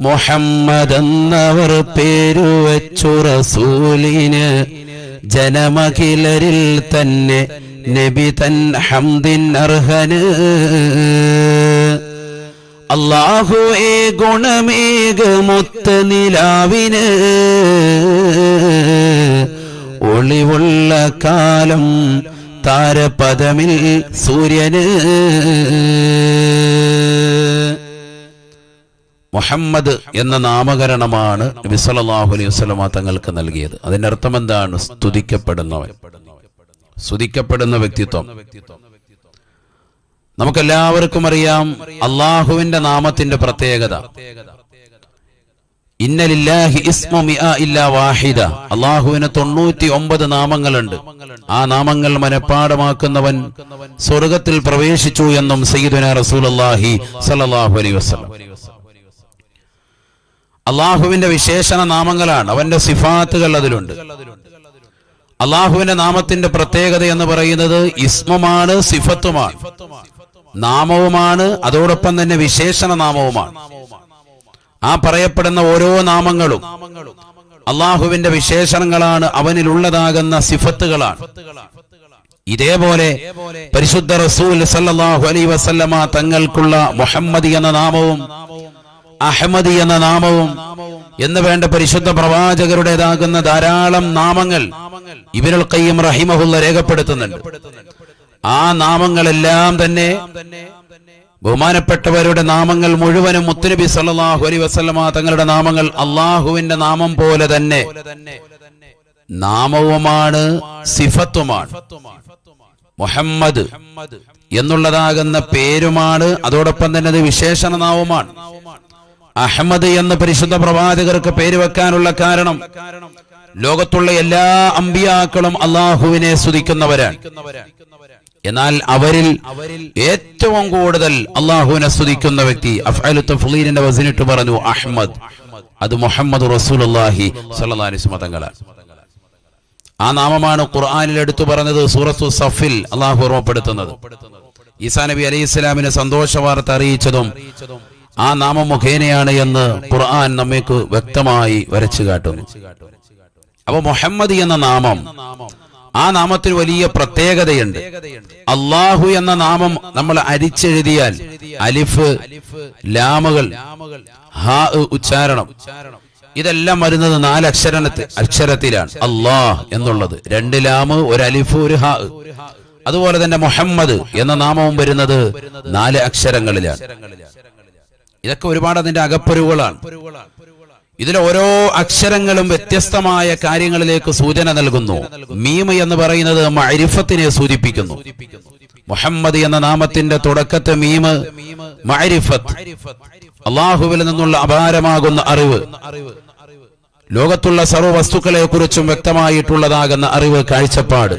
മുഹമ്മദ് പേരു പേരുവച്ചു റസൂലിന്. ജനമഖിലരിൽ തന്നെ നബി തൻ ഹംദിൻ അർഹന്. അള്ളാഹു ഏ ഗുണമേക മൊത്ത നിലാവിന്. ഒളിവുള്ള കാലം താരപദമിൽ സൂര്യന്. മുഹമ്മദ് എന്ന നാമകരണമാണ് നബി അലൈഹി വസല്ലമ തങ്ങൾക്ക് നൽകിയത്. അതിന്റെ അർത്ഥം എന്താണ്? സ്തുതിക്കപ്പെടുന്നവൻ. സ്തുതിക്കപ്പെടുന്ന വ്യക്തിത്വം. നമുക്കെല്ലാവർക്കും അറിയാം അള്ളാഹുവിന്റെ നാമത്തിന്റെ പ്രത്യേകത. വാഹിദ. അള്ളാഹുവിന് തൊണ്ണൂറ്റി ഒമ്പത് നാമങ്ങളുണ്ട്. ആ നാമങ്ങൾ മനഃപ്പാടമാക്കുന്നവൻ സ്വർഗത്തിൽ പ്രവേശിച്ചു എന്നും സയ്യിദുന റസൂലുള്ളാഹി സ്വല്ലല്ലാഹു അലൈഹി വസല്ലം. അള്ളാഹുവിന്റെ വിശേഷണ നാമങ്ങളാണ്. അവന്റെ സിഫാത്തുകൾ അതിലുണ്ട്. അള്ളാഹുവിന്റെ നാമത്തിന്റെ പ്രത്യേകത എന്ന് പറയുന്നത് ഇസ്മമാണ് സിഫത്തുമാണ്. നാമവുമാണ് അതോടൊപ്പം തന്നെ വിശേഷണ നാമവുമാണ്. ആ പറയപ്പെടുന്ന ഓരോ നാമങ്ങളും അള്ളാഹുവിന്റെ വിശേഷണങ്ങളാണ് അവനിലുള്ളതാകുന്ന സിഫത്തുകളാണ്. ഇതേപോലെ പരിശുദ്ധ റസൂൽ സല്ലല്ലാഹു അലൈഹി വസല്ലമ തങ്ങൾക്കുള്ള മുഹമ്മദി എന്ന നാമവും അഹമ്മദി എന്ന നാമവും എന്ന് വേണ്ട പരിശുദ്ധ പ്രവാചകരുടേതാകുന്ന ധാരാളം നാമങ്ങൾ ഇബിനുൽ ഖയ്യിം റഹിമഹുല്ല രേഖപ്പെടുത്തുന്നുണ്ട്. ആ നാമങ്ങളെല്ലാം തന്നെ ബഹുമാനപ്പെട്ടവരുടെ നാമങ്ങൾ മുഴുവനും മുത്തുനബി സല്ലാഹു അലൈഹി വസല്ലമ തങ്ങളുടെ നാമങ്ങൾ അള്ളാഹുവിന്റെ നാമം പോലെ തന്നെ നാമവുമാണ് സിഫത്തുമാണ്. മുഹമ്മദ് എന്നുള്ളതാകുന്ന പേരുമാണ് അതോടൊപ്പം തന്നെ അത് വിശേഷണ നാമമാണ് അഹമ്മദ് എന്ന പരിശുദ്ധ പ്രവാചകർക്ക് പേര് വെക്കാനുള്ള കാരണം ലോകത്തുള്ള എല്ലാ അമ്പിയാക്കളും അള്ളാഹുവിനെ സ്തുതിക്കുന്നവരാണ്. എന്നാൽ അവരിൽ ഏറ്റവും കൂടുതൽ അള്ളാഹുവിനെ സ്തുതിക്കുന്ന വ്യക്തി അഫ്അലു തഫ്ലീലിന്റെ വസിനിട്ട് പറഞ്ഞു അഹമ്മദ്. അത് മുഹമ്മദ് റസൂലുള്ളാഹി സ്വല്ലല്ലാഹി അലൈഹി ആ നാമമാണ് ഖുർആനിൽ എടുത്തു പറഞ്ഞത് സൂറത്തു സഫിൽ അള്ളാഹു ഓർമ്മപ്പെടുത്തുന്നത്. ഈസാ നബി അലൈഹി ഇസ്ലാമിന് സന്തോഷ വാർത്ത അറിയിച്ചതും ആ നാമം മുഖേനയാണ് എന്ന് ഖുർആൻ നമ്മേക്ക് വ്യക്തമായി വരച്ചു കാട്ടുന്നു. അപ്പൊ മുഹമ്മദ് എന്ന നാമം ആ നാമത്തിന് വലിയ പ്രത്യേകതയുണ്ട്. അള്ളാഹു എന്ന നാമം നമ്മൾ അരിച്ചെഴുതിയാൽ അലിഫ് ലാമുകൾ ഹാ ഉച്ചാരണം. ഇതെല്ലാം വരുന്നത് നാല് അക്ഷരത്തി അക്ഷരത്തിലാണ്. അള്ളാഹ് എന്നുള്ളത്. രണ്ട് ലാമ് ഒരു അലിഫ് ഒരു ഹാ അതുപോലെ തന്നെ മുഹമ്മദ് എന്ന നാമവും വരുന്നത് നാല് അക്ഷരങ്ങളിലാണ്. ഇതൊക്കെ ഒരുപാട് അതിന്റെ അകപ്പൊരുവുകളാണ്. ഇതിലെ ഓരോ അക്ഷരങ്ങളും വ്യത്യസ്തമായ കാര്യങ്ങളിലേക്ക് സൂചന നൽകുന്നു. മീമ എന്ന് പറയുന്നത് മരിഫത്തിനെ സൂചിപ്പിക്കുന്നു. മുഹമ്മദ് എന്ന നാമത്തിന്റെ തുടക്കത്തെ മീമ് മരിഫത്ത് അള്ളാഹുവിൽ നിന്നുള്ള അപാരമാകുന്ന അറിവ്. ലോകത്തുള്ള സർവ വസ്തുക്കളെ കുറിച്ചും വ്യക്തമായിട്ടുള്ളതാകുന്ന അറിവ് കാഴ്ചപ്പാട്.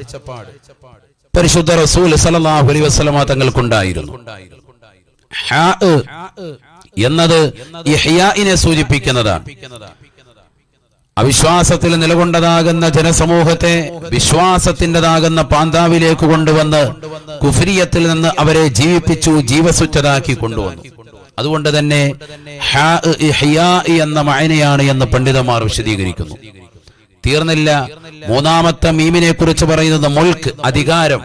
പരിശുദ്ധ റസൂൽ സല്ലല്ലാഹു അലൈഹി വസല്ലമ തങ്ങൾക്കുണ്ടായിരുന്നു. എന്നത് ഇഹ്യാഇനെ സൂചിപ്പിക്കുന്നതാണ്. അവിശ്വാസത്തിൽ നിലകൊണ്ടതാകുന്ന ജനസമൂഹത്തെ വിശ്വാസത്തിന്റെതാകുന്ന പാന്താവിലേക്ക് കൊണ്ടുവന്ന് കുഫിരിയത്തിൽ നിന്ന് അവരെ ജീവിപ്പിച്ചു ജീവസുറ്റതാക്കി കൊണ്ടുവന്നു. അതുകൊണ്ട് തന്നെ എന്ന മായനയാണ് എന്ന് പണ്ഡിതന്മാർ വിശദീകരിക്കുന്നു. തീർന്നില്ല. മൂന്നാമത്തെ മീമിനെ കുറിച്ച് പറയുന്നത് മുൾക്ക് അധികാരം.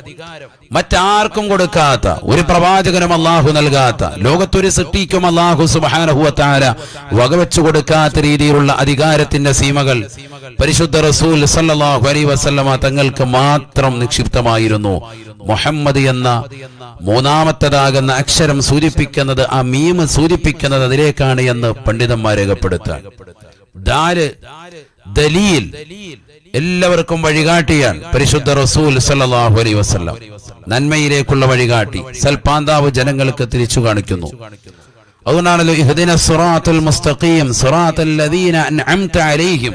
മറ്റാർക്കും കൊടുക്കാത്ത ഒരു പ്രവാചകനും അള്ളാഹു നൽകാത്ത ലോകത്തൊരു സൃഷ്ടിക്കും അള്ളാഹു സുബാനഹുവത്താര വകവെച്ചു കൊടുക്കാത്ത രീതിയിലുള്ള അധികാരത്തിന്റെ സീമകൾ പരിശുദ്ധ റസൂൽ സല്ലല്ലാഹു അലൈഹി വസല്ലമ തങ്ങൾക്ക് മാത്രം നിക്ഷിപ്തമായിരുന്നു. മുഹമ്മദ് എന്ന മൂന്നാമത്തതാകുന്ന അക്ഷരം സൂചിപ്പിക്കുന്നത് ആ മീമ് സൂചിപ്പിക്കുന്നത് അതിലേക്കാണ് എന്ന് പണ്ഡിതന്മാർ രേഖപ്പെടുത്താൻ ദാൽ ദലീൽ എല്ലാവർക്കും വഴികാട്ടിയാണ്. പരിശുദ്ധ റസൂൽ സല്ലല്ലാഹു അലൈഹി വസല്ലം. നന്മയിലേക്കുള്ള വഴികാട്ടി. സൽപാന്താവ് ജനങ്ങൾക്ക് തിരിച്ചു കാണിക്കുന്നു. അതുകൊണ്ടാണല്ലോ മുസ്തഖീം ലദീന അൻഅംത അലൈഹിം.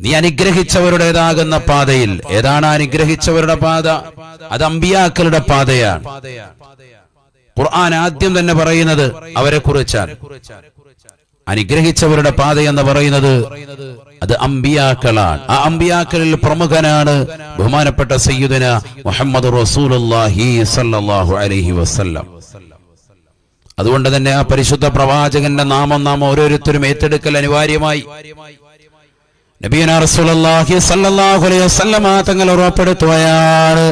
നീ അനുഗ്രഹിച്ചവരുടേതാകുന്ന പാതയിൽ. ഏതാണ് അനുഗ്രഹിച്ചവരുടെ പാത? അത് അമ്പിയാക്കളുടെ പാതയാണ്. ഖുർആൻ ആദ്യം തന്നെ പറയുന്നത് അവരെ കുറിച്ചാണ്. അനുഗ്രഹിച്ചവരുടെ പാത എന്ന് പറയുന്നത് അത് അംബിയാക്കളാണ് ആ അമ്പിയാക്കളിൽ പ്രമുഖനാണ് ബഹുമാനപ്പെട്ട സയ്യുദന മുഹമ്മദ് സല്ലല്ലാഹു അലൈഹി വസല്ലം. അതുകൊണ്ട് തന്നെ ആ പരിശുദ്ധ പ്രവാചകന്റെ നാമം നാം ഓരോരുത്തരും ഏറ്റെടുക്കൽ അനിവാര്യമായി. നബീന റസൂലുള്ളാഹി സ്വല്ലല്ലാഹു അലൈഹി വസല്ലമ തങ്ങൾ ഉറപ്പെടുത്തുകയാണ്.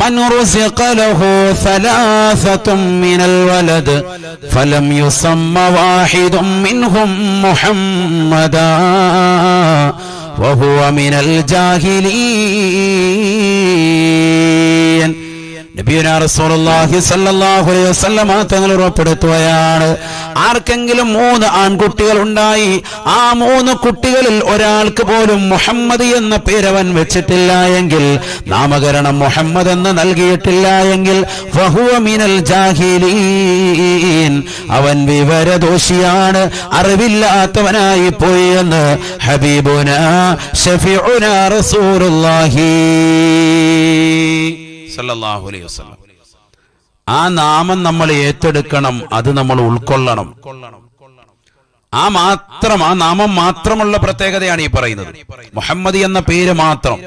من رزق له ثلاثة من الولد فلم يسم واحد منهم محمدا وهو من الجاهلين. തങ്ങൾ ഉറപ്പെടുത്തുകയാണ്. ആർക്കെങ്കിലും മൂന്ന് ആൺകുട്ടികൾ ഉണ്ടായി ആ മൂന്ന് കുട്ടികളിൽ ഒരാൾക്ക് പോലും മുഹമ്മദ് എന്ന പേരവൻ വെച്ചിട്ടില്ല എങ്കിൽ നാമകരണം മുഹമ്മദ് എന്ന് നൽകിയിട്ടില്ല എങ്കിൽ അവൻ വിവരദോഷിയാണ് അറിവില്ലാത്തവനായി പോയി എന്ന് ഹബീബുന ഷഫീഉനാ റസൂലുള്ളാഹി. സല്ലല്ലാഹു അലൈഹി വസല്ലം. ആ നാമം നമ്മൾ ഏറ്റെടുക്കണം അത് നമ്മൾ ഉൾക്കൊള്ളണം. ആ മാത്രം ആ നാമം മാത്രമുള്ള പ്രത്യേകതയാണ് ഈ പറയുന്നത്. മുഹമ്മദ് എന്ന പേര് മാത്രം.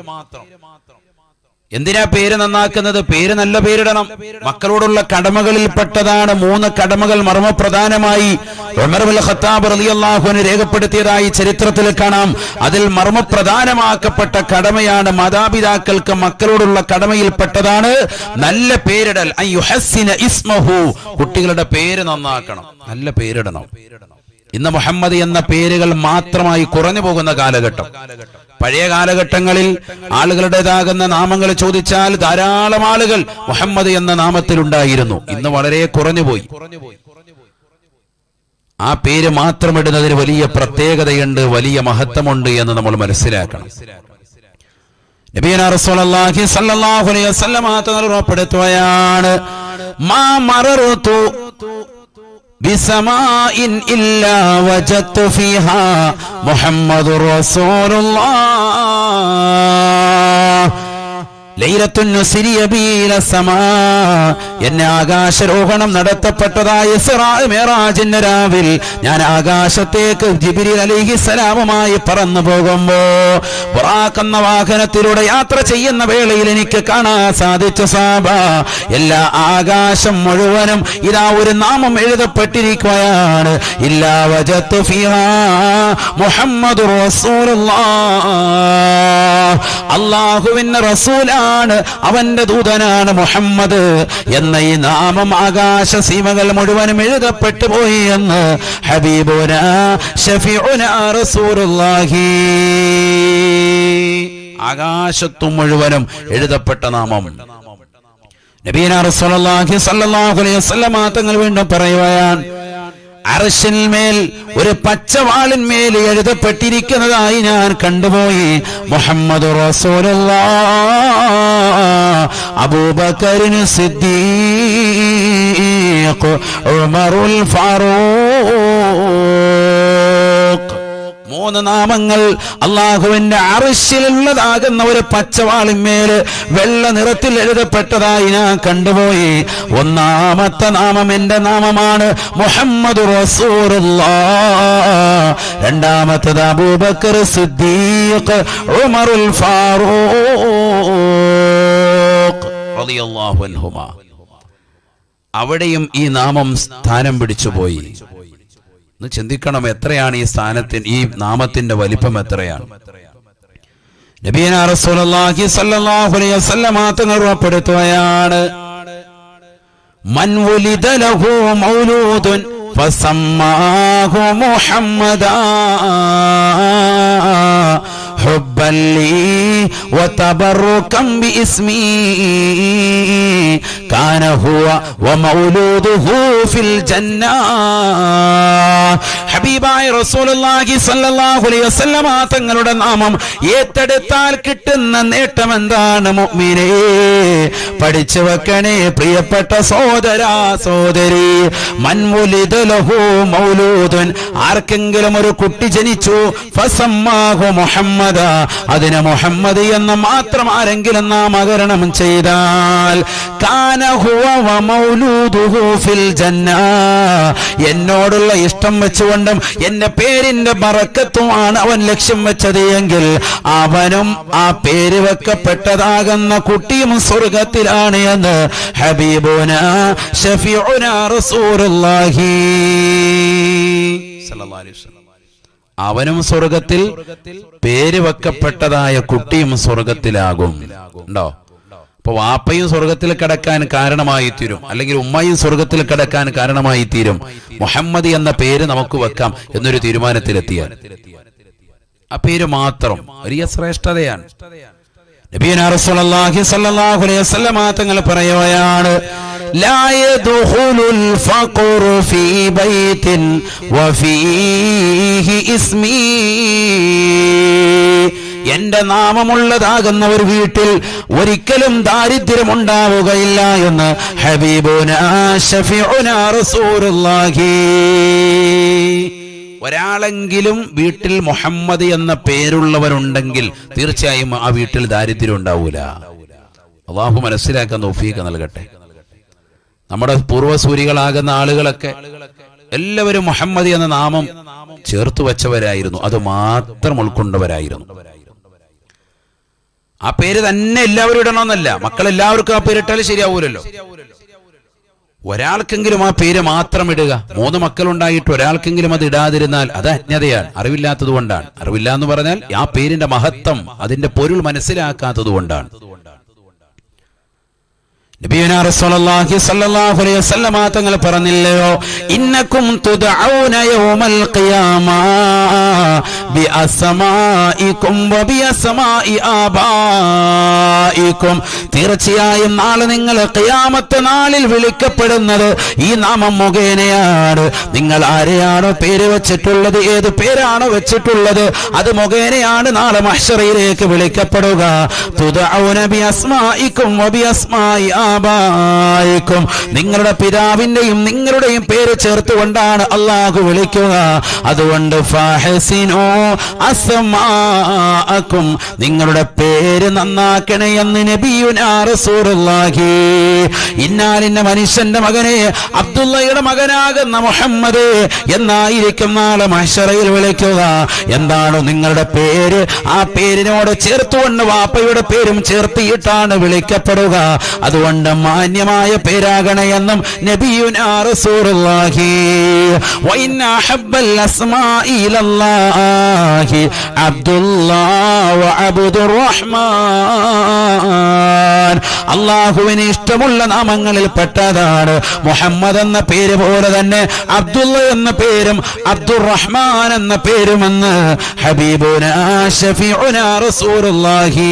എന്തിനാ പേര് നന്നാക്കുന്നത്? പേര് നല്ല പേരിടണം. മക്കളോടുള്ള കടമകളിൽ പെട്ടതാണ് മൂന്ന് കടമകൾ മർമ്മപ്രധാനമായി ഖത്താബ് രേഖപ്പെടുത്തിയതായി ചരിത്രത്തിൽ കാണാം. അതിൽ മർമ്മപ്രധാനമാക്കപ്പെട്ട കടമയാണ് മാതാപിതാക്കൾക്ക് മക്കളോടുള്ള കടമയിൽപ്പെട്ടതാണ്. നല്ല പേരിടൽ. ഇസ്മഹു. കുട്ടികളുടെ പേര് നന്നാക്കണം. നല്ല പേരിടണം. ഇന്ന് മുഹമ്മദ് എന്ന പേരുകൾ മാത്രമായി കുറഞ്ഞു പോകുന്ന കാലഘട്ടം. പഴയ കാലഘട്ടങ്ങളിൽ ആളുകളുടേതാകുന്ന നാമങ്ങൾ ചോദിച്ചാൽ ധാരാളം ആളുകൾ മുഹമ്മദ് എന്ന നാമത്തിൽ ഉണ്ടായിരുന്നു. ഇന്ന് വളരെ കുറഞ്ഞുപോയി. ആ പേര് മാത്രം ഇടുന്നതിന് വലിയ പ്രത്യേകതയുണ്ട് വലിയ മഹത്വമുണ്ട് എന്ന് നമ്മൾ മനസ്സിലാക്കണം. ാണ് റസൂലുള്ളാഹി അലൈഹി മാ മററുതു بسماء إلا وجدت فيها محمد رسول الله. എന്നെ ആകാശരോഹണം നടത്തപ്പെട്ടതായ മേറാജിന്റെ രാവിൽ ഞാൻ ആകാശത്തേക്ക് ജിബിരിൽ അലിഹിസലാമുമായി പറന്നു പോകുമ്പോ പുറാക്കുന്ന വാഹനത്തിലൂടെ യാത്ര ചെയ്യുന്ന വേളയിൽ എനിക്ക് കാണാൻ സാധിച്ചു സാബ. എല്ലാ ആകാശം മുഴുവനും ഇതാ ഒരു നാമം എഴുതപ്പെട്ടിരിക്കുകയാണ്. ഇല്ലാ മുഹമ്മദ് അള്ളാഹുവിന്റെ റസൂലാണ് അവന്റെ ദൂതനാണ് മുഹമ്മദ്. എന്ന ഈ നാമം ആകാശ സീമകൾ മുഴുവനും എഴുതപ്പെട്ടു പോയി എന്ന് ഹബീബുന ഷഫീഉന റസൂലുള്ളാഹി. ആകാശത്തും മുഴുവനും എഴുതപ്പെട്ട നാമം. നബീന റസൂലുള്ളാഹി സ്വല്ലല്ലാഹു അലൈഹി വസല്ലമ തങ്ങൾ വീണ്ടും പറയുകയാണ് അറശിന്മേൽ ഒരു പച്ചവാളിന്മേൽ എഴുതപ്പെട്ടിരിക്കുന്നതായി ഞാൻ കണ്ടുപോയി. മുഹമ്മദ് അബൂബക്കറിന് സിദ്ദീഖ് ഉമറുൽ ഫാറൂഖ്. മൂന്ന് നാമങ്ങൾ അള്ളാഹുവിന്റെ അറിശിലുള്ളതാകുന്ന ഒരു പച്ചവാളിന്മേൽ വെള്ള നിറത്തിൽ എഴുതപ്പെട്ടതായി ഞാൻ കണ്ടുപോയി. ഒന്നാമത്തെ നാമം എന്റെ നാമമാണ് മുഹമ്മദ് രണ്ടാമത്തത് അബൂബക്കർ സിദ്ദീഖ് ഉമറുൽ ഫാറൂഖ് അവിടെയും ഈ നാമം സ്ഥാനം പിടിച്ചുപോയി. ഒന്ന് ചിന്തിക്കണം എത്രയാണ് ഈ സ്ഥാനത്തിന് ഈ നാമത്തിന്റെ വലിപ്പം എത്രയാണ്? റസൂലുള്ളാഹി സ്വല്ലല്ലാഹു അലൈഹി വസല്ലമ മൻ ലഹു ഫസമ്മാഹു മുഹമ്മദാ. حبا لي وتبركا باسمي كان هو ومولوده في الجنة ഹബീബായ റസൂലുള്ളാഹി സ്വല്ലല്ലാഹു അലൈഹി വസല്ലമ തങ്ങളുടെ നാമം ഏറ്റെടുത്താൽ കിട്ടുന്ന നേട്ടം എന്താണ് മുഅ്മിനേ പഠിച്ചു വെക്കണേ പ്രിയപ്പെട്ട സഹോദരാ സഹോദരി മൻമുലിദ ലഹു മൗലൂദുൻ ആർക്കെങ്കിലും ഒരു കുട്ടി ജനിച്ചു ഫസമ്മാഹു മുഹമ്മദ അതിന് മുഹമ്മദ് എന്ന് മാത്രം ആരെങ്കിലും ചെയ്താൽ മൗലൂദുഹു ഫിൽ ജന്ന. എന്നോടുള്ള ഇഷ്ടം വെച്ചുകൊണ്ടും കൊണ്ടും എന്റെ പേരിന്റെ ബറക്കത്തുമാണ് അവൻ ലക്ഷ്യം വെച്ചത് എങ്കിൽ അവനും ആ പേര് വെക്കപ്പെട്ടതാകുന്ന കുട്ടിയും സ്വർഗത്തിലാണ് എന്ന് ഹബീബുന ഷഫിഉന റസൂലുള്ളാഹി. സല്ലല്ലാഹു അലൈഹി വസല്ലം. അവനും സ്വർഗത്തിൽ പേര് വെക്കപ്പെട്ടതായ കുട്ടിയും സ്വർഗത്തിലാകും. ഉണ്ടോ? അപ്പൊ വാപ്പയും സ്വർഗത്തിൽ കിടക്കാൻ കാരണമായി തീരും അല്ലെങ്കിൽ ഉമ്മയും സ്വർഗത്തിൽ കിടക്കാൻ കാരണമായി തീരും മുഹമ്മദ് എന്ന പേര് നമുക്ക് വെക്കാം എന്നൊരു തീരുമാനത്തിലെത്തിയാൽ. ആ പേര് മാത്രം വലിയ ശ്രേഷ്ഠതയാണ്. നബിയന റസൂലുള്ളാഹി സ്വല്ലല്ലാഹു അലൈഹി തങ്ങൾ പറയുകയാണ് لا يدخل الفقر في بيت وفيه اسمي എന്റെ നാമമുള്ളതാകുന്ന ഒരു വീട്ടിൽ ഒരിക്കലും ദാരിദ്ര്യം ഉണ്ടാവുകയില്ല എന്ന് ഹബീബുന ഷഫീഉന റസൂലുള്ളാഹി ഒരാളെങ്കിലും വീട്ടിൽ മുഹമ്മദ് എന്ന പേരുള്ളവരുണ്ടെങ്കിൽ തീർച്ചയായും ആ വീട്ടിൽ ദാരിദ്ര്യം ഉണ്ടാവൂല അള്ളാഹു മനസ്സിലാക്കാൻ തോഫീക്ക് നൽകട്ടെ നമ്മുടെ പൂർവസൂരികളാകുന്ന ആളുകളൊക്കെ എല്ലാവരും മുഹമ്മദ് എന്ന നാമം ചേർത്ത് വെച്ചവരായിരുന്നു. അത് മാത്രം ഉൾക്കൊണ്ടവരായിരുന്നു. ആ പേര് തന്നെ എല്ലാവരും ഇടണമെന്നല്ല. മക്കൾ എല്ലാവർക്കും ആ പേരിട്ടാൽ ശരിയാവൂലല്ലോ. ഒരാൾക്കെങ്കിലും ആ പേര് മാത്രം ഇടുക. മൂന്ന് മക്കളുണ്ടായിട്ട് ഒരാൾക്കെങ്കിലും അത് ഇടാതിരുന്നാൽ അത് അജ്ഞതയാണ്. അറിവില്ലാത്തത് കൊണ്ടാണ്. അറിവില്ല എന്ന് പറഞ്ഞാൽ ആ പേരിന്റെ മഹത്വം അതിന്റെ പൊരുൾ മനസ്സിലാക്കാത്തത് കൊണ്ടാണ് നബിയുനാ റസൂലുള്ളാഹി സ്വല്ലല്ലാഹു അലൈഹി വസല്ലമ തങ്ങൾ പറഞ്ഞില്ലയോ? ഇന്നക്കും തീർച്ചയായും നാളെ നിങ്ങൾ കയാമത്തെ നാളിൽ വിളിക്കപ്പെടുന്നത് ഈ നാമം മുഖേനയാണ് നിങ്ങൾ ആരെയാണോ പേര് വെച്ചിട്ടുള്ളത് ഏത് പേരാണോ വെച്ചിട്ടുള്ളത് അത് മുഖേനയാണ് നാളെ മഷറയിലേക്ക് വിളിക്കപ്പെടുക. തുദഊന അസ്മായിക്കും ബി അസ്മാഇ ആബായിക്കും നിങ്ങളുടെ പിതാവിന്റെയും നിങ്ങളുടെയും പേര് ചേർത്തുകൊണ്ടാണ് അള്ളാഹു വിളിക്കുക. അതുകൊണ്ട് ഫഹസിനോ അസ്മാഅക്കും നിങ്ങളുടെ പേര് നന്നാക്കണേ എന്ന് നബിയുനാ റസൂലുള്ളാഹി. ഇന്നാലിന്ന മനുഷ്യന്റെ മകനെ അബ്ദുള്ളയുടെ മകനാകുന്ന മുഹമ്മദ് എന്നായിരിക്കും നാളെ മഹ്ശറയിൽ വിളിക്കുക. എന്താണോ നിങ്ങളുടെ പേര്? ആ പേരിനോട് ചേർത്തുകൊണ്ട് വാപ്പയുടെ പേരും ചേർത്തിയിട്ടാണ് വിളിക്കപ്പെടുക. അതുകൊണ്ട് മാന്യമായ ഇലല്ലാഹി. വഅബ്ദുർ റഹ്മാൻ അള്ളാഹുവിന് ഇഷ്ടമുള്ള നാമങ്ങളിൽ പെട്ടതാണ് മുഹമ്മദ് എന്ന പേര് പോലെ തന്നെ അബ്ദുള്ള എന്ന പേരും അബ്ദുർ റഹ്മാൻ എന്ന പേരുമെന്ന് ഹബീബുന ഷഫീഉന റസൂലുള്ളാഹി.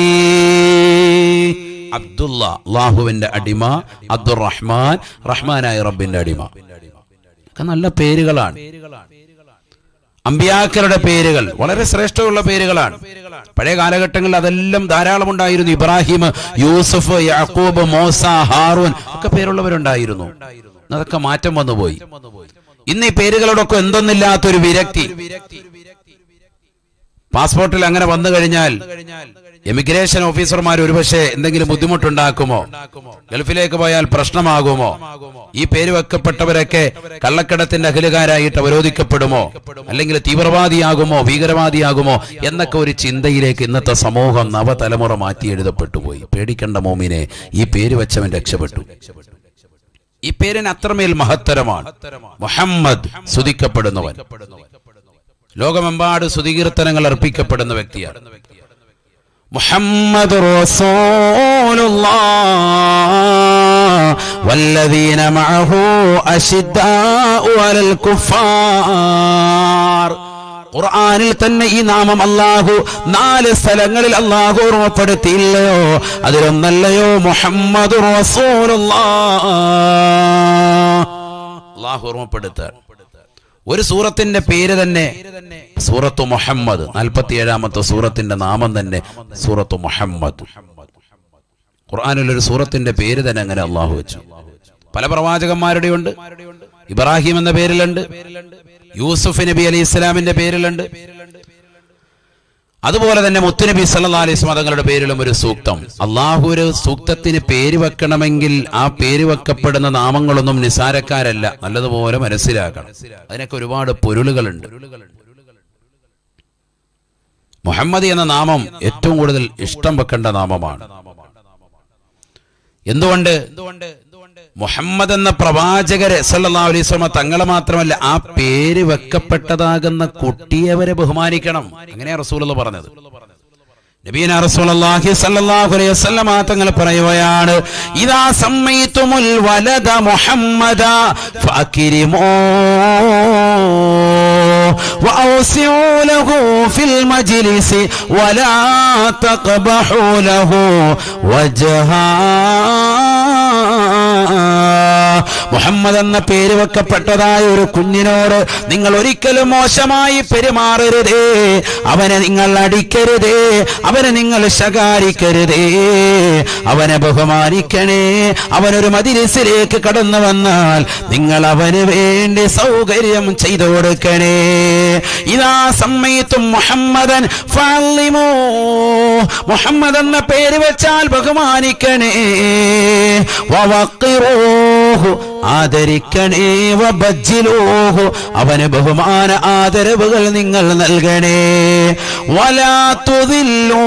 അബ്ദുള്ള അള്ളാഹുവിന്റെ അടിമ അബ്ദുറഹ്മാൻ റഹ്മാനായ റബ്ബിന്റെ അടിമ. ഒക്കെ നല്ല പേരുകളാണ്. അമ്പിയാക്കരുടെ പേരുകൾ വളരെ ശ്രേഷ്ഠമുള്ള പേരുകളാണ്. പഴയ കാലഘട്ടങ്ങളിൽ അതെല്ലാം ധാരാളം ഉണ്ടായിരുന്നു. ഇബ്രാഹിം യൂസഫ് യാക്കൂബ് മോസ ഹാറൂൻ ഒക്കെ പേരുള്ളവരുണ്ടായിരുന്നു. അതൊക്കെ മാറ്റം വന്നുപോയി. ഇന്ന് ഈ പേരുകളോടൊക്കെ എന്തൊന്നില്ലാത്തൊരു വിരക്തി. പാസ്പോർട്ടിൽ അങ്ങനെ വന്നു കഴിഞ്ഞാൽ എമിഗ്രേഷൻ ഓഫീസർമാർ ഒരുപക്ഷെ എന്തെങ്കിലും ബുദ്ധിമുട്ടുണ്ടാക്കുമോ? ഗൾഫിലേക്ക് പോയാൽ പ്രശ്നമാകുമോ? ഈ പേര് വെക്കപ്പെട്ടവരൊക്കെ കള്ളക്കടത്തിന്റെ അഖിലുകാരായിട്ട് അവരോധിക്കപ്പെടുമോ? അല്ലെങ്കിൽ തീവ്രവാദിയാകുമോ ഭീകരവാദിയാകുമോ എന്നൊക്കെ ഒരു ചിന്തയിലേക്ക് ഇന്നത്തെ സമൂഹം നവതലമുറ മാറ്റി എഴുതപ്പെട്ടു പോയി. പേടിക്കേണ്ട മോമിനെ ഈ പേര് വെച്ചവൻ രക്ഷപ്പെട്ടു. ഈ പേരിന് അത്രമേൽ മഹത്തരമാണ്. മുഹമ്മദ് സ്തുതിക്കപ്പെടുന്നവൻ. ലോകമെമ്പാട് സ്തുതികീർത്തനങ്ങൾ അർപ്പിക്കപ്പെടുന്ന വ്യക്തിയാണ്. മുഹമ്മദ് والذين معه أشداء على الكفار ഖുർആനിൽ തന്നെ ഈ നാമം അള്ളാഹു നാല് സ്ഥലങ്ങളിൽ അള്ളാഹു ഓർമ്മപ്പെടുത്തിയില്ലയോ അതിലൊന്നല്ലയോ മുഹമ്മദ് അള്ളാഹു ഓർമ്മപ്പെടുത്താൻ ഒരു സൂറത്തിന്റെ പേര് തന്നെ സൂറത്തു മുഹമ്മദ്. നാൽപ്പത്തി ഏഴാമത്തെ സൂറത്തിന്റെ നാമം തന്നെ സൂറത്തു മുഹമ്മദ്. ഖുർആാനിൽ ഒരു സൂറത്തിന്റെ പേര് തന്നെ അങ്ങനെ അള്ളാഹു വെച്ചു. പല പ്രവാചകന്മാരുടെ ഉണ്ട്. ഇബ്രാഹിം എന്ന പേരിലുണ്ട്. യൂസുഫ് നബി അലി ഇസ്ലാമിന്റെ പേരിലുണ്ട്. അതുപോലെ തന്നെ മുത്തുനബി സല്ലാ അലൈഹി മതങ്ങളുടെ പേരിലും ഒരു സൂക്തം. അള്ളാഹു ഒരു സൂക്തത്തിന് പേര് വെക്കണമെങ്കിൽ ആ പേര് വെക്കപ്പെടുന്ന നാമങ്ങളൊന്നും നിസാരക്കാരല്ല. നല്ലതുപോലെ മനസ്സിലാക്കണം. അതിനൊക്കെ ഒരുപാട് പൊരുളുകളുണ്ട്. മുഹമ്മദ് എന്ന നാമം ഏറ്റവും കൂടുതൽ ഇഷ്ടം വെക്കേണ്ട നാമമാണ്. എന്തുകൊണ്ട്? മുഹമ്മദ് എന്ന പ്രവാചകരെ സല്ലല്ലാഹു അലൈഹി വസല്ലമ തങ്ങളെ മാത്രമല്ല ആ പേര് വെക്കപ്പെട്ടതാകുന്ന കുട്ടിയെ അവരെ ബഹുമാനിക്കണം അങ്ങനെയാ റസൂലുള്ള പറഞ്ഞത് നബീന റസൂലുള്ളാഹി സ്വല്ലല്ലാഹു അലൈഹി വസല്ലമ തങ്ങൾ പറയുകയാണ് ഇദാ സമ്മൈതുമുൽ വലദ മുഹമ്മദ ഫഅക്രിമൂ وأوسعوا له في المجلس ولا تقبحوا له وجها മുഹമ്മദ് എന്ന പേര് വെക്കപ്പെട്ടതായ ഒരു കുഞ്ഞിനോട് നിങ്ങൾ ഒരിക്കലും മോശമായി പെരുമാറരുതേ. അവനെ നിങ്ങൾ അടിക്കരുതേ. അവനെ നിങ്ങൾ ശകാരിക്കരുതേ. അവനെ ബഹുമാനിക്കണേ. അവനൊരു മതിരസിലേക്ക് കടന്നു വന്നാൽ നിങ്ങൾ അവന് വേണ്ടി സൗകര്യം ചെയ്തു കൊടുക്കണേ. ഇതാ സമ്മയത്തും മുഹമ്മദൻ. മുഹമ്മദ് എന്ന പേര് വെച്ചാൽ ബഹുമാനിക്കണേ. يبصرون ആദരിക്കണേ. അവന് ബഹുമാന ആദരവുകൾ നിങ്ങൾ നൽകണേ വലാ തുദില്ലൂ.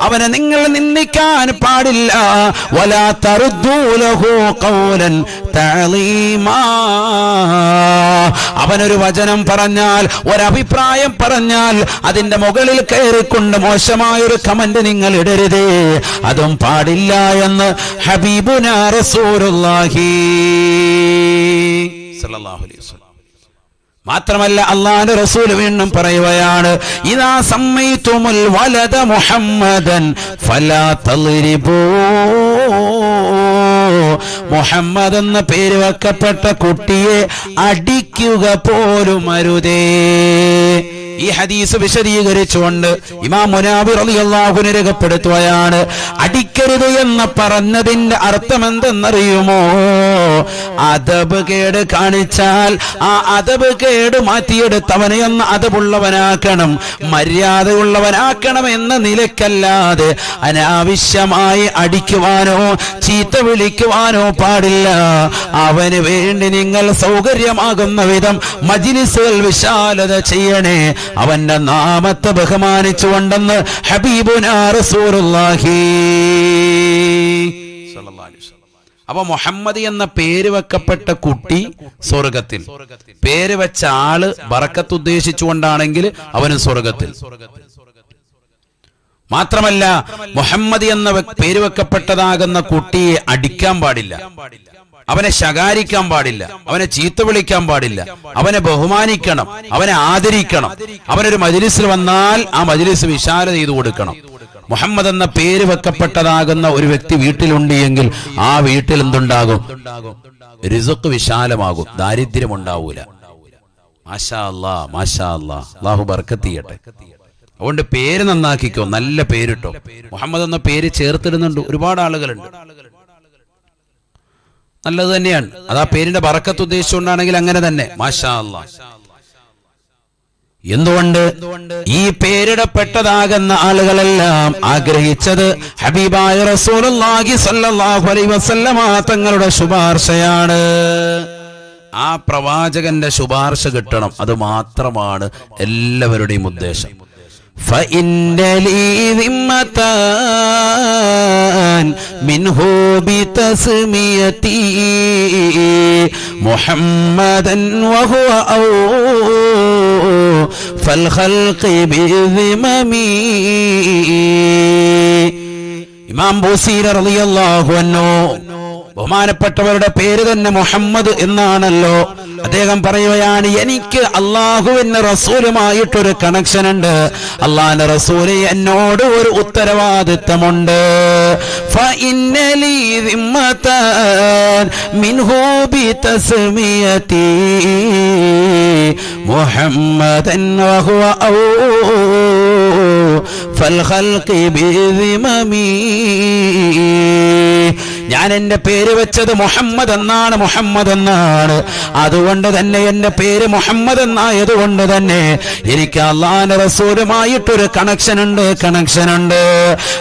അവനെ നിങ്ങൾ നിന്ദിക്കാൻ പാടില്ല വലാ കൗലൻ അവനൊരു വചനം പറഞ്ഞാൽ ഒരഭിപ്രായം പറഞ്ഞാൽ അതിന്റെ മുകളിൽ കയറിക്കൊണ്ട് മോശമായൊരു കമന്റ് നിങ്ങൾ ഇടരുതേ അതും പാടില്ല എന്ന് ഹബീബുന വസല്ലം മാത്രമല്ല അള്ളാഹുന്റെ റസൂൽ വീണ്ടും പറയുകയാണ് ഇതാ സമ്മൈതുമുൽ വലദ മുഹമ്മദൻ ഫലാ തളിരിബൂ മുഹമ്മദ് എന്ന പേര് വെക്കപ്പെട്ട കുട്ടിയെ അടിക്കുക പോലും അരുതേ. ഈ ഹദീസ് വിശദീകരിച്ചുകൊണ്ട് ഇമാം മുനാബിർ റളിയല്ലാഹു രേഖപ്പെടുത്തുകയാണ്. അടിക്കരുത് എന്ന് പറഞ്ഞതിന്റെ അർത്ഥം എന്തെന്നറിയുമോ അതബ് കേട് കാണിച്ചാൽ ആ അതബ് കേട് മാറ്റിയെടുത്തവനെ ഒന്ന് അതബുള്ളവനാക്കണം മര്യാദയുള്ളവനാക്കണം എന്ന നിലക്കല്ലാതെ അനാവശ്യമായി അടിക്കുവാനോ ചീത്ത വിളിക്കുവാനോ പാടില്ല. അവന് വേണ്ടി നിങ്ങൾ സൗകര്യമാകുന്ന വിധം മജിലിസുകൾ വിശാലത ചെയ്യണേ. അവന്റെ നാമത്തെ ബഹുമാനിച്ചുകൊണ്ടെന്ന് ഹബീബുനാഹി. അപ്പൊ മുഹമ്മദ് എന്ന പേര് വെക്കപ്പെട്ട കുട്ടി സ്വർഗത്തിൽ. പേര് വെച്ച ആൾ ബറക്കത്ത് ഉദ്ദേശിച്ചുകൊണ്ടാണെങ്കിൽ അവന് സ്വർഗത്തിൽ. മാത്രമല്ല മുഹമ്മദ് എന്ന പേര് വെക്കപ്പെട്ടതാകുന്ന കുട്ടിയെ അടിക്കാൻ പാടില്ല. അവനെ ശകാരിക്കാൻ പാടില്ല. അവനെ ചീത്ത വിളിക്കാൻ പാടില്ല. അവനെ ബഹുമാനിക്കണം. അവനെ ആദരിക്കണം. അവനൊരു മജിലിസിൽ വന്നാൽ ആ മജിലിസ് വിശാല ചെയ്തു കൊടുക്കണം. മുഹമ്മദ് എന്ന പേര് വെക്കപ്പെട്ടതാകുന്ന ഒരു വ്യക്തി വീട്ടിലുണ്ട് എങ്കിൽ ആ വീട്ടിൽ എന്തുണ്ടാകും? റിസുക്ക് വിശാലമാകും. ദാരിദ്ര്യം ഉണ്ടാവൂല. മാഷാ അല്ലാ മാഷാ അല്ലാ. അള്ളാഹു ബർക്കത്തിയട്ടെ അതുകൊണ്ട് പേര് നന്നാക്കിക്കോ നല്ല പേരിട്ടോ. മുഹമ്മദ് എന്ന പേര് ചേർത്തിടുന്നുണ്ട് ഒരുപാട് ആളുകളുണ്ട്. നല്ലത് തന്നെയാണ്. അത് ആ പേരിന്റെ ബറക്കത്ത് ഉദ്ദേശിച്ചുകൊണ്ടാണെങ്കിൽ അങ്ങനെ തന്നെ. മാഷാ എന്തുകൊണ്ട് ഈ പേരിടപ്പെട്ടതാകുന്ന ആളുകളെല്ലാം ആഗ്രഹിച്ചത് ഹബീബായ വസല്ലമ തങ്ങളുടെ ശുപാർശയാണ്. ആ പ്രവാചകന്റെ ശുപാർശ കിട്ടണം അത് മാത്രമാണ് എല്ലാവരുടെയും ഉദ്ദേശം. فإن لي ذمتان منه بتسميتي محمدا وهو أو فالخلق بذممي ഇമാം ബൂസീർ റളിയല്ലാഹു അൻഹു ബഹുമാനപ്പെട്ടവരുടെ പേര് തന്നെ മുഹമ്മദ് എന്നാണല്ലോ അദ്ദേഹം പറയുകയാണ് എനിക്ക് അള്ളാഹുവിന്റെ റസൂലുമായിട്ടൊരു കണക്ഷൻ ഉണ്ട് അള്ളാഹിന്റെ റസൂല് എന്നോട് ഒരു ഉത്തരവാദിത്തമുണ്ട് فإن لي ذمة منه بتسميتي محمدا وهو أو فالخلق بذممي ഞാൻ എന്റെ പേര് വെച്ചത് മുഹമ്മദ് എന്നാണ് മുഹമ്മദ് എന്നാണ്. അതുകൊണ്ട് തന്നെ എന്റെ പേര് മുഹമ്മദ് എന്നായത് കൊണ്ട് തന്നെ എനിക്ക് അള്ളാന്റെ റസൂലുമായിട്ടൊരു കണക്ഷൻ ഉണ്ട് കണക്ഷൻ ഉണ്ട്.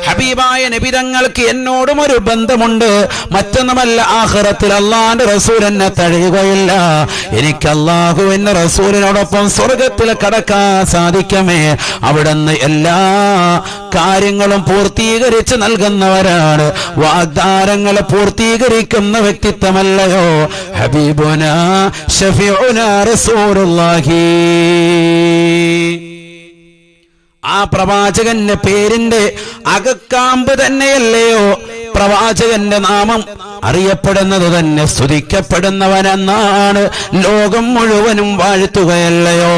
ഹബീബായ നബിതങ്ങൾക്ക് എന്നോടും ഒരു ബന്ധമുണ്ട്. മറ്റൊന്നുമല്ല ആഹ്റത്തിൽ അള്ളാന്റെ റസൂൽ എന്നെ തഴയുകയില്ല എനിക്ക് അള്ളാഹു എന്ന റസൂലിനോടൊപ്പം സ്വർഗത്തിൽ കടക്കാൻ സാധിക്കമേ. അവിടുന്ന് എല്ലാ കാര്യങ്ങളും പൂർത്തീകരിച്ച് നൽകുന്നവരാണ്. വാഗ്ദാനങ്ങൾ പൂർത്തീകരിക്കുന്ന വ്യക്തിത്വമല്ലയോ? ഹബീബുന ആ പ്രവാചകന്റെ പേരിന്റെ അകക്കാമ്പ് തന്നെയല്ലയോ? പ്രവാചകന്റെ നാമം അറിയപ്പെടുന്നത് തന്നെ സ്തുതിക്കപ്പെടുന്നവനെന്നാണ് ലോകം മുഴുവനും വാഴ്ത്തുകയല്ലയോ?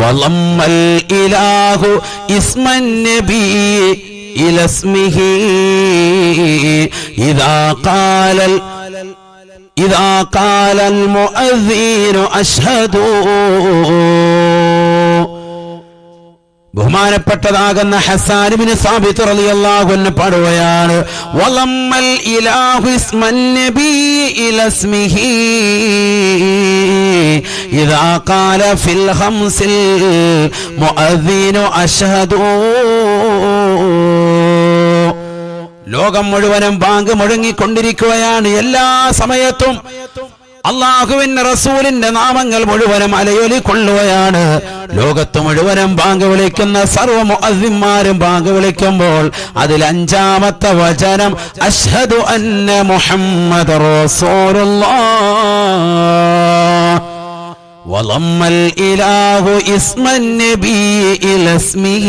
വളമ്മൽ ഇലാഹു ഇസ്മൻ നബി. ഇലസ്മിഹി ഇതാ കാലൽ إذا قال المؤذن أشهد ബഹുമാനപ്പെട്ടതാകുന്ന ഹസാനിബിന് സാബിത്ത് റളിയല്ലാഹു അൻഹു പാടുകയാണ് വളമ്മൽ ഇലാഹു ഇസ്മൻ നബി ഇലസ്മിഹി ഇദാ ഖാല ഫിൽ ഖംസിൽ മുഅദ്ദിനു അഷ്ഹദു ലോകം മുഴുവനും ബാങ്ക് മുഴങ്ങിക്കൊണ്ടിരിക്കുകയാണ് എല്ലാ സമയത്തും. അള്ളാഹുവിന്റെ റസൂലിന്റെ നാമങ്ങൾ മുഴുവനും അലയൊലി കൊള്ളുകയാണ് ലോകത്ത് മുഴുവനും ബാങ്ക് വിളിക്കുന്ന സർവ മുഅദ്ദിന്മാരും ബാങ്ക് വിളിക്കുമ്പോൾ അതിൽ അഞ്ചാമത്തെ വചനം അഷ്ഹദു അന്ന മുഹമ്മദ് റസൂലുള്ളാഹ് وضم الإله اسم النبي إلى اسمه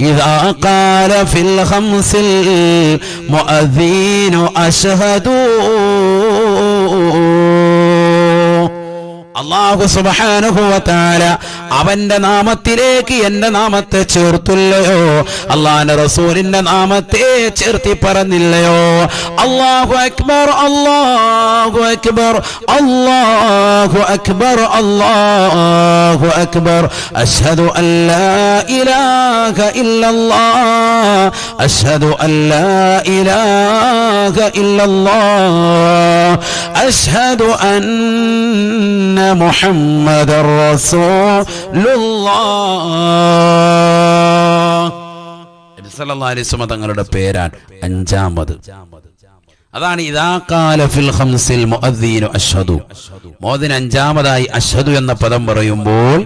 إذا قال في الخمس المؤذين أشهد അള്ളാഹു സുബാനുഭവത്താല അവന്റെ നാമത്തിലേക്ക് എന്റെ നാമത്തെ ചേർത്തുല്ലയോ? അള്ളാന്റെ റസൂലിന്റെ നാമത്തെ ചേർത്തി പറഞ്ഞില്ലയോ? അള്ളാഹു അക്ബർ അള്ളാഹു അക്ബർ അള്ളാഹു അക്ബർ അള്ളാഹു അക്ബർ. അഷ്ഹദു അല്ലാ ഇലാഹ ഇല്ലല്ലാഹ്. അഷ്ഹദു അല്ലാ ഇലാഹ ഇല്ലല്ലാഹ്. അഷ്ഹദു അന്ന മുഹമ്മദ് റസൂലുള്ളാഹ്. തങ്ങളുടെ പേരാണ് അഞ്ചാമത്. അതാണ് അഷ്ഹദു അഞ്ചാമതായി അഷ്ഹദു എന്ന പദം പറയുമ്പോൾ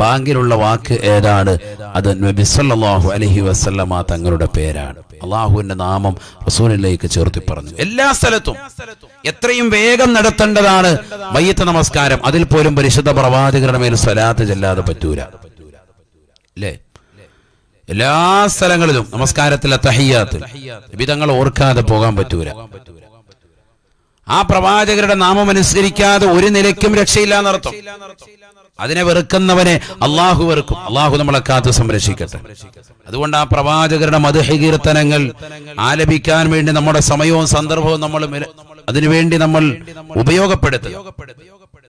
ബാങ്കിലുള്ള വാക്ക് ഏതാണ്? അത് നബി അലഹി വസ്ലമ തങ്ങളുടെ പേരാണ്. അള്ളാഹുവിന്റെ നാമം റസൂലിലേക്ക് ചേർത്തി പറഞ്ഞു. എല്ലാ സ്ഥലത്തും എത്രയും വേഗം നടത്തേണ്ടതാണ് മയ്യത്ത് നമസ്കാരം. അതിൽ പോലും പരിശുദ്ധ പ്രവാചകരുടെ മേൽ സ്വലാത്ത് ചെല്ലാതെ പറ്റൂല. അല്ലേ എല്ലാ സ്ഥലങ്ങളിലും നമസ്കാരത്തിലെ തഹയ്യാത്ത്. വിധങ്ങൾ ഓർക്കാതെ പോകാൻ പറ്റൂല. ആ പ്രവാചകരുടെ നാമം അനുസരിക്കാതെ ഒരു നിലയ്ക്കും രക്ഷയില്ല എന്നർത്ഥം അതിനെ വെറുക്കുന്നവനെ അള്ളാഹു വെറുക്കും. അള്ളാഹു നമ്മളെ കാത്ത് സംരക്ഷിക്കട്ടെ. അതുകൊണ്ട് ആ പ്രവാചകരുടെ മധുഹകീർത്തനങ്ങൾ ആലപിക്കാൻ വേണ്ടി നമ്മുടെ സമയവും സന്ദർഭവും നമ്മൾ അതിനുവേണ്ടി നമ്മൾ ഉപയോഗപ്പെടുത്തുക.